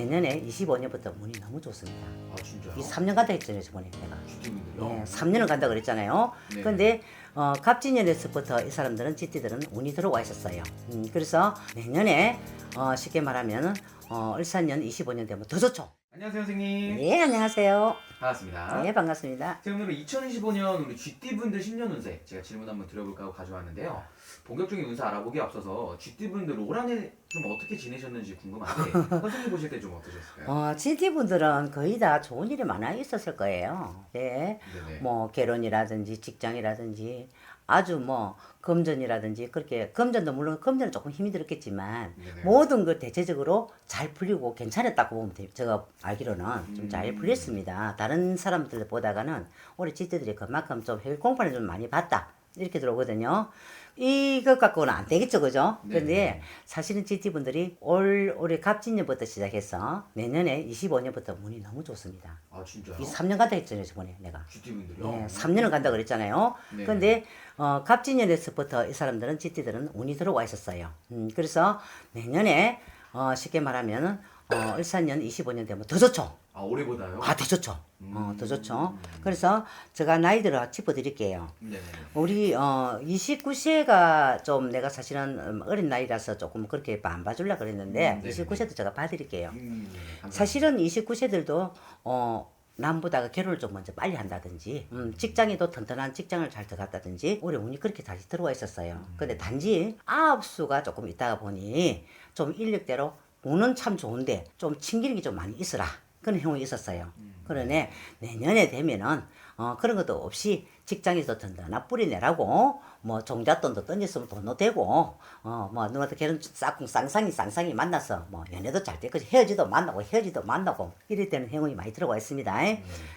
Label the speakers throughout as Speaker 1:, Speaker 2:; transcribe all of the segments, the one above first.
Speaker 1: 내년에 25년부터 운이 너무 좋습니다.
Speaker 2: 아 진짜요?
Speaker 1: 이 3년 간다 했잖아요, 저번에 내가.
Speaker 2: 주택분들요?
Speaker 1: 예, 3년을 간다 그랬잖아요.
Speaker 2: 네.
Speaker 1: 근데 어, 갑진년에서부터 이 사람들은 찌띠들은 운이 들어와 있었어요. 음, 그래서 내년에 어, 쉽게 말하면 어, 을사년 25년 되면 더 좋죠.
Speaker 2: 안녕하세요 선생님
Speaker 1: 예, 안녕하세요.
Speaker 2: 반갑습니다
Speaker 1: 예, 반갑습니다.
Speaker 2: 자 오늘은 2025년 우리 쥐띠분들 10년 운세 제가 질문 한번 드려볼까 하고 가져왔는데요 본격적인 운세 알아보기에 앞서서 쥐띠분들 올 한해 좀 어떻게 지내셨는지 궁금한데 선생님 보실 때 좀 어떠셨어요?
Speaker 1: 어, 찌띠분들은 거의 다 좋은 일이 많아 있었을 거예요. 예.
Speaker 2: 네네
Speaker 1: 뭐 결혼이라든지 직장이라든지 아주 뭐 금전이라든지 그렇게 금전도 물론 금전은 조금 힘이 들었겠지만
Speaker 2: 네네.
Speaker 1: 모든 걸 대체적으로 잘 풀리고 괜찮았다고 보면 돼요. 제가 알기로는 좀잘
Speaker 2: 음.
Speaker 1: 풀렸습니다. 다른 사람들 보다가는 우리 지들이 그만큼 좀 공부를 좀 많이 봤다. 이렇게 들어오거든요. 이것 갖고는 안 되겠죠, 그죠? 근데
Speaker 2: 네네.
Speaker 1: 사실은 GT분들이 올, 올해 갑진년부터 시작해서 내년에 25년부터 운이 너무 좋습니다.
Speaker 2: 아 진짜요?
Speaker 1: 이 3년 간다 했잖아요, 저번에 내가.
Speaker 2: 쥐띠분들요?
Speaker 1: 예, 3년을 간다 그랬잖아요.
Speaker 2: 네.
Speaker 1: 근데 어, 갑진년에서부터 이 사람들은 지띠들은 운이 들어와 있었어요. 음, 그래서 내년에 어, 쉽게 말하면 어, 을사년 25년 되면 더 좋죠.
Speaker 2: 아 올해보다요?
Speaker 1: 아, 더 좋죠. 어, 더 좋죠.
Speaker 2: 음.
Speaker 1: 그래서 제가 나이들을 짚어드릴게요.
Speaker 2: 네네
Speaker 1: 우리 어 29세가 좀 내가 사실은 음, 어린 나이라서 조금 그렇게 안 봐주려 그랬는데
Speaker 2: 음, 네네.
Speaker 1: 29세도 제가 봐드릴게요.
Speaker 2: 음, 네, 감사합니다.
Speaker 1: 사실은 29세들도 어 남보다가 결혼을 좀 먼저 빨리 한다든지 음, 직장에도 튼튼한 직장을 잘 들어갔다든지 올해 운이 그렇게 다시 들어와 있었어요. 근데 단지 아홉 수가 조금 있다가 보니 좀 인력대로 운은 참 좋은데 좀 튕기는 게 좀 많이 있어라. 그런 형이 있었어요. 그러네. 내년에 되면은 어, 그런 것도 없이 직장에서 든든한 뿌리 내라고 뭐 종잣돈도 던졌으면 돈도 되고 어 뭐 누구한테 결혼 싹꿍 쌍쌍이 쌍쌍이 만나서 뭐 연애도 잘 되고 헤어지도 만나고 헤어지도 만나고 이럴 때는 행운이 많이 들어가 있습니다.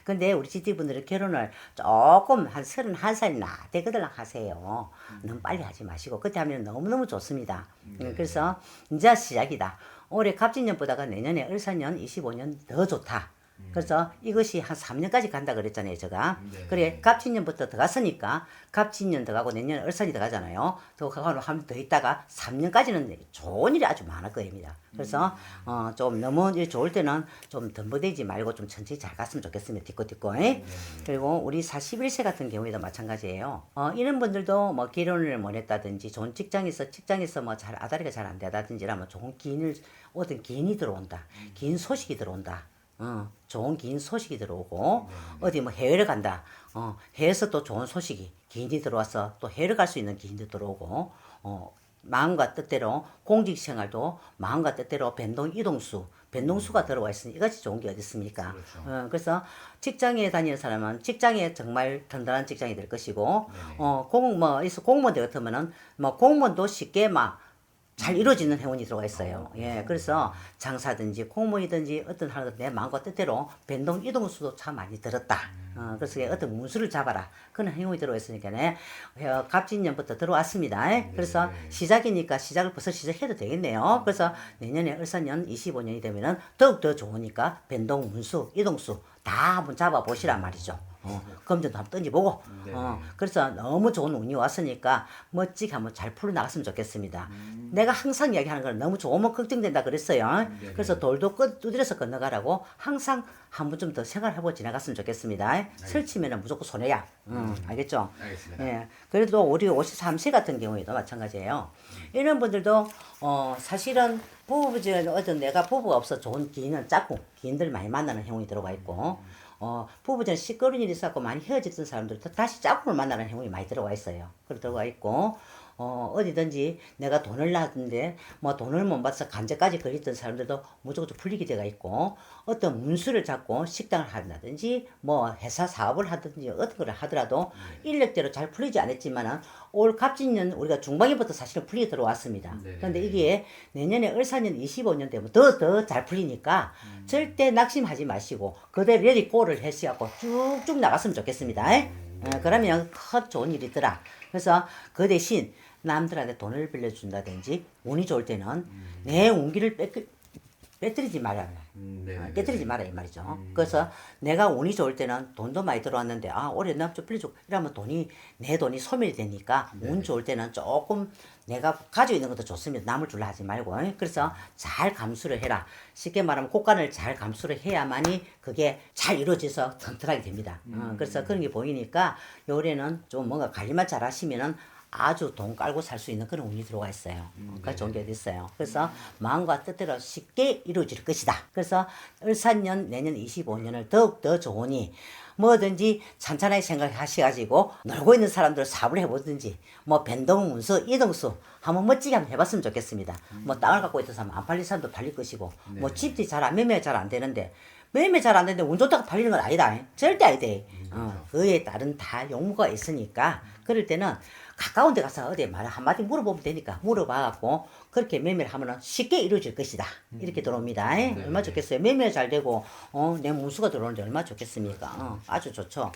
Speaker 1: 근데 우리 GT 분들은 결혼을 조금 한 서른 한 살이나 되거들 하세요. 너무 빨리 하지 마시고 그때 하면 너무 너무 좋습니다. 음, 그래서 이제 시작이다. 올해 갑진년보다가 내년에 을사년 25년 더 좋다. 그래서 이것이 한 3년까지 간다 그랬잖아요, 제가.
Speaker 2: 네.
Speaker 1: 그래, 갑진년부터 들어갔으니까 갑진년 들어가고 내년 을살이 들어가잖아요. 또 그거 하면 더 있다가 3년까지는 좋은 일이 아주 많을 거입니다. 그래서 어, 좀 너무 일 좋을 때는 좀 덤버대지 말고 좀 천천히 잘 갔으면 좋겠습니다. 딛고
Speaker 2: 네,
Speaker 1: 딛고. 그리고 우리 41세 같은 경우에도 마찬가지예요. 어, 이런 분들도 뭐 결혼을 원했다든지 좋은 직장에서 직장에서 뭐 잘 아다리가 잘 안 되다든지 라면 좋은 기인을 어떤 기인이 들어온다. 긴 소식이 들어온다. 어, 좋은 긴 소식이 들어오고 어디 뭐 해외를 간다. 어, 해외에서 또 좋은 소식이 기인이 들어와서 또 해외를 갈 수 있는 기인도 들어오고 어, 마음과 뜻대로 공직 생활도 마음과 뜻대로 변동 이동수 변동수가 들어와 있으니 이것이 좋은 게 어디 있습니까?
Speaker 2: 그렇죠.
Speaker 1: 어, 그래서 직장에 다니는 사람은 직장에 정말 든든한 직장이 될 것이고 어, 공, 뭐, 공무원들 같으면은 뭐 공무원도 쉽게 막 잘 이루어지는 행운이 들어가 있어요. 예, 그래서 장사든지 공무이든지 어떤 하는 내 마음과 뜻대로 변동 이동 수도 참 많이 들었다. 어, 그래서 어떤 문수를 잡아라. 그런 행운이 들어와 있으니까네. 어, 갑진년부터 들어왔습니다. 그래서 시작이니까 시작을 벌써 시작해도 되겠네요. 그래서 내년에 을사년 25년이 되면은 더욱 더 좋으니까 변동 문수, 이동수 다 한번 잡아보시란 말이죠. 어, 검전도 한번 던져보고.
Speaker 2: 네.
Speaker 1: 어, 그래서 너무 좋은 운이 왔으니까 멋지게 한번 잘 풀어나갔으면 좋겠습니다. 내가 항상 이야기하는 건 너무 좋으면 걱정된다 그랬어요.
Speaker 2: 네네.
Speaker 1: 그래서 돌도 끝 두드려서 건너가라고 항상 한번좀더 생각해보고 지나갔으면 좋겠습니다. 설치면은 무조건 손해야. 음, 알겠죠?
Speaker 2: 알겠습니다
Speaker 1: 예. 그래도 우리 53세 같은 경우에도 마찬가지예요. 이런 분들도 어 사실은 부부전 어떤 내가 부부가 없어 좋은 기인은 짝꿍 기인들 많이 만나는 행운이 들어가 있고 어 부부전 시끄러운 일이 있었고 많이 헤어졌던 사람들도 다시 짝꿍을 만나는 행운이 많이 들어가 있어요. 그래 들어가 있고 어 어디든지 내가 돈을 놨는데 뭐 돈을 못 받아서 간제까지 걸렸던 사람들도 무조건 좀 풀리게 돼가 있고 어떤 문수를 잡고 식당을 한다든지 뭐 회사 사업을 하든지 어떤 걸 하더라도 인력대로 잘 풀리지 않았지만은 올 갑진년 우리가 중반기부터 사실은 풀리게 들어왔습니다.
Speaker 2: 네네.
Speaker 1: 그런데 이게 내년에 을사년 25년 되면 더 더 잘 풀리니까 절대 낙심하지 마시고 그대로 레디 골을 해서 갖고 쭉쭉 나갔으면 좋겠습니다. 어, 그러면 큰 좋은 일이 있더라. 그래서 그 대신 남들한테 돈을 빌려준다든지 운이 좋을 때는 내 운기를 뺏기, 빼뜨리지 말아요.
Speaker 2: 음, 네.
Speaker 1: 어, 깨뜨리지 마라 이 말이죠. 그래서 내가 운이 좋을 때는 돈도 많이 들어왔는데 아 올해 나좀 빌려줘 이러면 돈이 내 돈이 소멸이 되니까 운 좋을 때는 조금 내가 가지고 있는 것도 좋습니다. 남을 줄라 하지 말고 어? 그래서 잘 감수를 해라. 쉽게 말하면 곡간을 잘 감수를 해야만이 그게 잘 이루어져서 튼튼하게 됩니다. 어, 그래서 그런 게 보이니까 올해는 좀 뭔가 관리만 잘 하시면은 아주 돈 깔고 살 수 있는 그런 운이 들어와 있어요. 그러니까 좋은 게 어디 있어요. 그래서 마음과 뜻대로 쉽게 이루어질 것이다. 그래서 을사년 내년 25년을 더욱 더 좋으니 뭐든지 찬찬하게 생각하셔가지고 놀고 있는 사람들 사업을 해보든지 뭐 변동 운수 이동수 한번 멋지게 한번 해봤으면 좋겠습니다. 뭐 땅을 갖고 있던 사람 안 팔릴 사람도 팔릴 것이고 뭐 집이 잘안 매매 잘 안 되는데 매매 잘 안 되는데 운 좋다가 팔리는 건 아니다. 절대 아니다. 어, 그에 따른 다 용무가 있으니까 그럴 때는 가까운 데 가서 어디 말 한마디 물어보면 되니까 물어봐갖고 그렇게 매매를 하면은 쉽게 이루어질 것이다. 이렇게 들어옵니다. 에? 얼마 좋겠어요. 매매 잘 되고, 어, 내 문수가 들어오는데 얼마 좋겠습니까? 어, 아주 좋죠.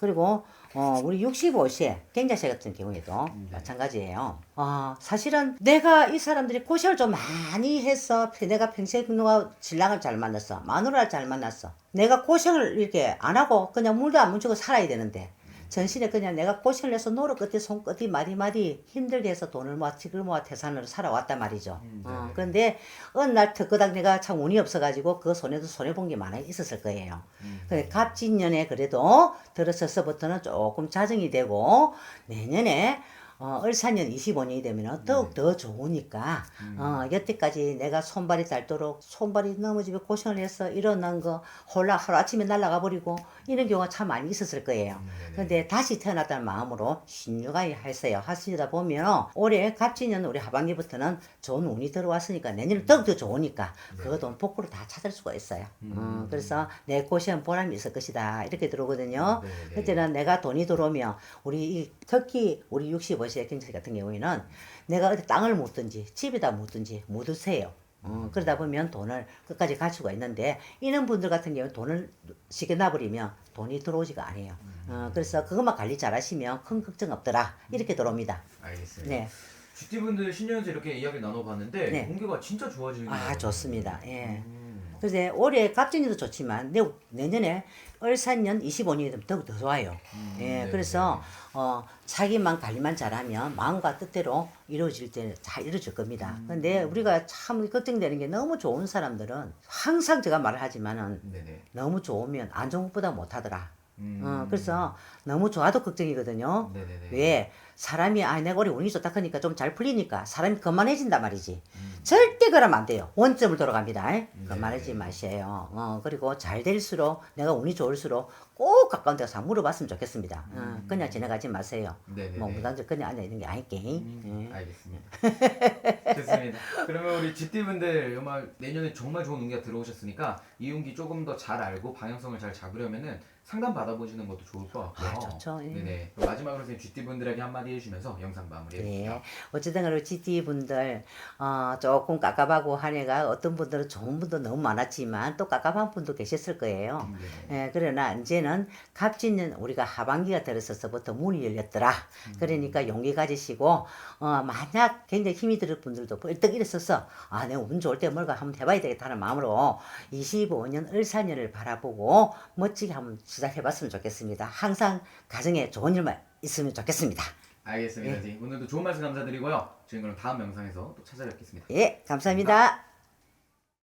Speaker 1: 그리고, 어, 우리 65세 경자세 같은 경우에도 마찬가지예요. 어, 사실은 내가 이 사람들이 고생을 좀 많이 해서 내가 평생 누가 신랑을 잘 만났어. 마누라를 잘 만났어. 내가 고생을 이렇게 안 하고 그냥 물도 안 묻히고 살아야 되는데 전신에 그냥 내가 고생을 해서 노릇 끝에 손끝이 마디마디 힘들게 해서 돈을 모아 지글 모아 태산으로 살아왔단 말이죠. 어, 그런데 어느 날 턱그닥 내가 참 운이 없어가지고 그 손에도 손해본 게 많이 있었을 거예요. 근데 갑진년에 그래도 들어서서부터는 조금 자정이 되고 내년에 어, 을사년 25년이 되면 더욱 더 좋으니까, 어, 여태까지 내가 손발이 닳도록 손발이 집에 고생을 해서 일어난 거 홀라 하루아침에 날아가 버리고 이런 경우가 참 많이 있었을 거예요. 근데 다시 태어났다는 마음으로 신유가히 했어요. 하시다 보면 올해 갑진년 우리 하반기부터는 좋은 운이 들어왔으니까 내년에 더욱 더 좋으니까 그거 돈 복구로 다 찾을 수가 있어요. 어, 그래서 내 고생 보람이 있을 것이다. 이렇게 들어오거든요. 그때는 내가 돈이 들어오면 우리 이 특히 우리 65세 경찰 같은 경우에는 내가 어디 땅을 묻든지 집에다 묻든지 묻으세요. 어, 그러다 보면 돈을 끝까지 갈 수가 있는데 이런 분들 같은 경우는 돈을 쉽게 놔버리면 돈이 들어오지가 않아요. 어, 그래서 그것만 관리 잘 하시면 큰 걱정 없더라. 이렇게 들어옵니다.
Speaker 2: 알겠습니다.
Speaker 1: 네.
Speaker 2: GT분들 신년에서 이렇게 이야기를 나눠봤는데
Speaker 1: 네.
Speaker 2: 공개가 진짜 좋아지는 것
Speaker 1: 아. 좋습니다. 예.
Speaker 2: 음.
Speaker 1: 그래서 올해 갑진이도 좋지만 내, 내년에 을사년 25년이 되면 더욱 더 좋아요. 예,
Speaker 2: 네,
Speaker 1: 그래서 어, 자기만 관리만 잘하면 마음과 뜻대로 이루어질 때잘 이루어질 겁니다. 근데 우리가 참 걱정되는 게 너무 좋은 사람들은 항상 제가 말을 하지만은
Speaker 2: 네 네.
Speaker 1: 너무 좋으면 안 좋은 것보다 못하더라.
Speaker 2: 음.
Speaker 1: 어, 그래서 너무 좋아도 걱정이거든요.
Speaker 2: 네네네.
Speaker 1: 왜 사람이 아 내가 올해 운이 좋다 하니까 좀 잘 풀리니까 사람이 거만해진단 말이지.
Speaker 2: 음.
Speaker 1: 절대 그러면 안 돼요. 원점을 돌아갑니다.
Speaker 2: 네.
Speaker 1: 거만하지 마세요. 어, 그리고 잘 될수록 내가 운이 좋을수록 꼭 가까운 데 가서 물어봤으면 좋겠습니다. 어, 그냥 지나가지 마세요.
Speaker 2: 음. 네네네.
Speaker 1: 뭐 무단적 그냥 앉아 있는 게 아니게.
Speaker 2: 음,
Speaker 1: 예.
Speaker 2: 알겠습니다. 좋습니다. 그러면 우리 GT분들 정말 내년에 정말 좋은 운기가 들어오셨으니까 이 운기 조금 더 잘 알고 방향성을 잘 잡으려면은 상담 받아보시는 것도 좋을 것 같고요.
Speaker 1: 아, 좋죠. 예.
Speaker 2: 네네. 그럼 마지막으로 선생님 GT분들에게 한마디 해주시면서 영상 마무리해주세요.
Speaker 1: 네. 어쨌든 그리고 GT 분들 어, 조금 깝깝하고 한 해가 어떤 분들은 좋은 분도 너무 많았지만 또 깝깝한 분도 계셨을 거예요.
Speaker 2: 음, 네네.
Speaker 1: 예, 그러나 이제는 갑진년 우리가 하반기가 들어서서부터 문이 열렸더라. 그러니까 용기 가지시고 어, 만약 굉장히 힘이 들 분들 도 벌떡 일어서서 아, 내가 운 좋을 때 뭘까 한번 해봐야 되겠다는 마음으로 25년 을사년을 바라보고 멋지게 한번 시작해봤으면 좋겠습니다. 항상 가정에 좋은 일만 있으면 좋겠습니다.
Speaker 2: 알겠습니다.
Speaker 1: 네.
Speaker 2: 선생님. 오늘도 좋은 말씀 감사드리고요. 저희 그럼 다음 영상에서 또 찾아뵙겠습니다.
Speaker 1: 예, 감사합니다.